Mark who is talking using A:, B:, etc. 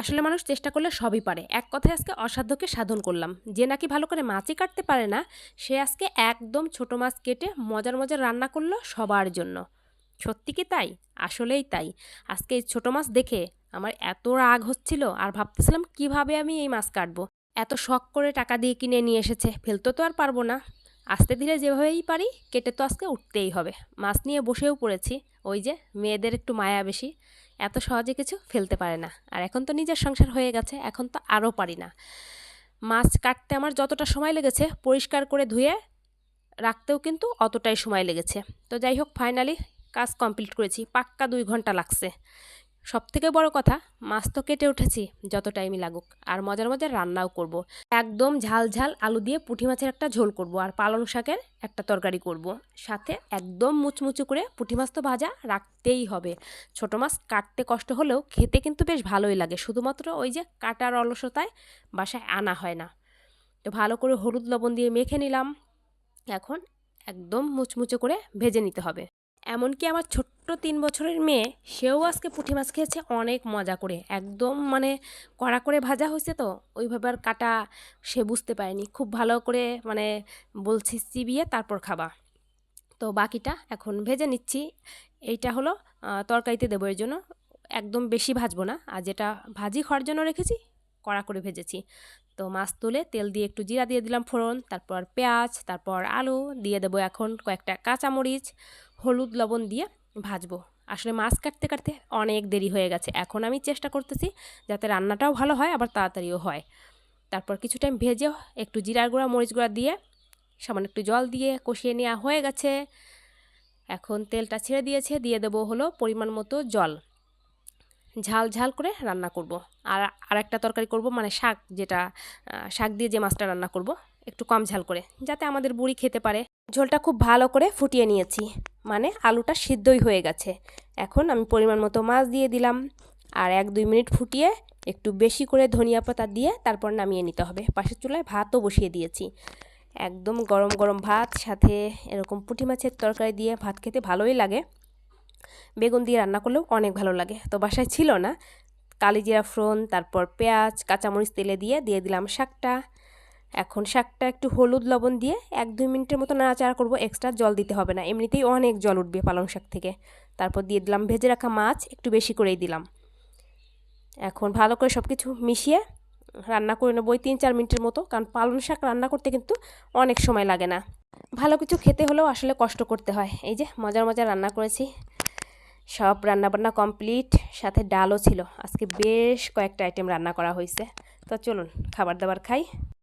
A: আসলে মানুষ চেষ্টা করলে সবই পারে। এক কথায় আজকে অসাধ্যকে সাধন করলাম। যে নাকি ভালো করে মাছই কাটতে পারে না, সে আজকে একদম ছোট মাছ কেটে মজার মজার রান্না করল সবার জন্য। সত্যি কি তাই? আসলেই তাই। আজকে এই ছোটো মাছ দেখে আমার এত রাগ হচ্ছিল আর ভাবতেছিলাম কীভাবে আমি এই মাছ কাটবো। এত শখ করে টাকা দিয়ে কিনে নিয়ে এসেছে, ফেলতে তো আর পারব না। আস্তে ধীরে যেভাবেই পারি, কেটে তো আজকে উঠতেই হবে। মাছ নিয়ে বসেও পড়েছি। ওই যে, মেয়েদের একটু মায়া বেশি। এত সহজে কিছু ফেলতে পারে না। আর এখন তো নিজের সংসার হয়ে গেছে, এখন তো আরও পারি না। মাছ কাটতে আমার যতটা সময় লেগেছে, পরিষ্কার করে ধুয়ে রাখতেও কিন্তু অতটাই সময় লেগেছে। তো যাই হোক ফাইনালি কাজ কমপ্লিট করেছি, পাক্কা দুই ঘণ্টা লাগছে। সব থেকে বড় কথা, মাছ তো কেটে উঠেছি, যত টাইমই লাগুক, আর মজার মজার রান্নাও করব। একদম ঝাল ঝাল আলু দিয়ে পুঁটি মাছের একটা ঝোল করব, আর পালং শাকের একটা তরকারি করব। সাথে একদম মুচমুচু করে পুঁটি মাছ তো ভাজা রাখতেই হবে ছোট মাছ কাটতে কষ্ট হলেও খেতে কিন্তু বেশ ভালোই লাগে, শুধুমাত্র ওই যে কাটার অলসতায় বাসায় আনা হয় না তো ভালো করে হলুদ লবণ দিয়ে মেখে নিলাম এখন একদম মুচমুচে করে ভেজে নিতে হবে এমনকি আমার ছোট্ট তিন বছরের মেয়ে, সেও আজকে পুঁটি মাছ খেয়েছে অনেক মজা করে। একদম মানে কড়া করে ভাজা হয়েছে তো, ওইভাবে আর কাটা সে বুঝতে পারেনি। খুব ভালো করে মানে বলছি চিবিয়ে তারপর খাবা। তো বাকিটা এখন ভেজে নিচ্ছি। এইটা হলো তরকারিতে দেবো এর জন্য। একদম বেশি ভাজবো না। আর যেটা ভাজি খাওয়ার জন্য রেখেছি, কড়া করে ভেজেছি। তো মাছ তুলে তেল দিয়ে একটু জিরা দিয়ে দিলাম ফোড়ন, তারপর পেঁয়াজ, তারপর আলু, দিয়ে দেবো এখন কয়েকটা কাঁচামরিচ, হলুদ লবণ দিয়ে ভাজবো। আসলে মাছ কাটতে কাটতে অনেক দেরি হয়ে গেছে। এখন আমি চেষ্টা করতেছি যাতে রান্নাটাও ভালো হয়, আবার তাড়াতাড়িও হয়। তারপর কিছু টাইম ভেজে একটু জিরার গুঁড়া, মরিচ গুঁড়া দিয়ে সামান্য একটু জল দিয়ে কষিয়ে নেওয়া হয়ে গেছে। এখন তেলটা ছেড়ে দিয়েছে, দিয়ে দেবো হলো পরিমাণ মতো জল। ঝাল ঝাল করে রান্না করব। আর আরেকটা তরকারি করব মানে শাক যেটা শাক দিয়ে যে মাছটা রান্না করব, একটু কম ঝাল করে, যাতে আমাদের বুড়ি খেতে পারে। ঝোলটা খুব ভালো করে ফুটিয়ে নিয়েছি মানে আলুটা সিদ্ধই হয়ে গেছে। এখন আমি পরিমাণ মতো মাছ দিয়ে দিলাম, আর এক, দুই মিনিট ফুটিয়ে একটু বেশি করে ধনিয়া পাতা দিয়ে তারপর নামিয়ে নিতে হবে। পাশের চুলায় ভাতও বসিয়ে দিয়েছি। একদম গরম গরম ভাত, সাথে এরকম পুঁটি মাছের তরকারি দিয়ে ভাত খেতে ভালোই লাগে। বেগুন দিয়ে রান্না করলেও অনেক ভালো লাগে। তো বাসায় ছিল না। কালিজিরা ফ্রন তারপর পেঁয়াজ, কাঁচামরিচ তেলে দিয়ে দিয়ে দিলাম শাকটা। এখন শাকটা একটু হলুদ লবণ দিয়ে এক দুই মিনিটের মতো নাড়াচাড়া করব এক্সট্রা জল দিতে হবে না। এমনিতেই অনেক জল উঠবে পালং শাক থেকে। তারপর দিয়ে দিলাম ভেজে রাখা মাছ, একটু বেশি করেই দিলাম। এখন ভালো করে সব কিছু মিশিয়ে রান্না করে নেব ওই তিন চার মিনিটের মতো, কারণ পালং শাক রান্না করতে কিন্তু অনেক সময় লাগে না। ভালো কিছু খেতে হলেও আসলে কষ্ট করতে হয়। এই যে মজার মজার রান্না করেছি। সব রান্নাবান্না কমপ্লিট, সাথে ডালও ছিল। আজকে বেশ কয়েকটা আইটেম রান্না করা হয়েছে তো চলুন, খাবার দাবার খাই।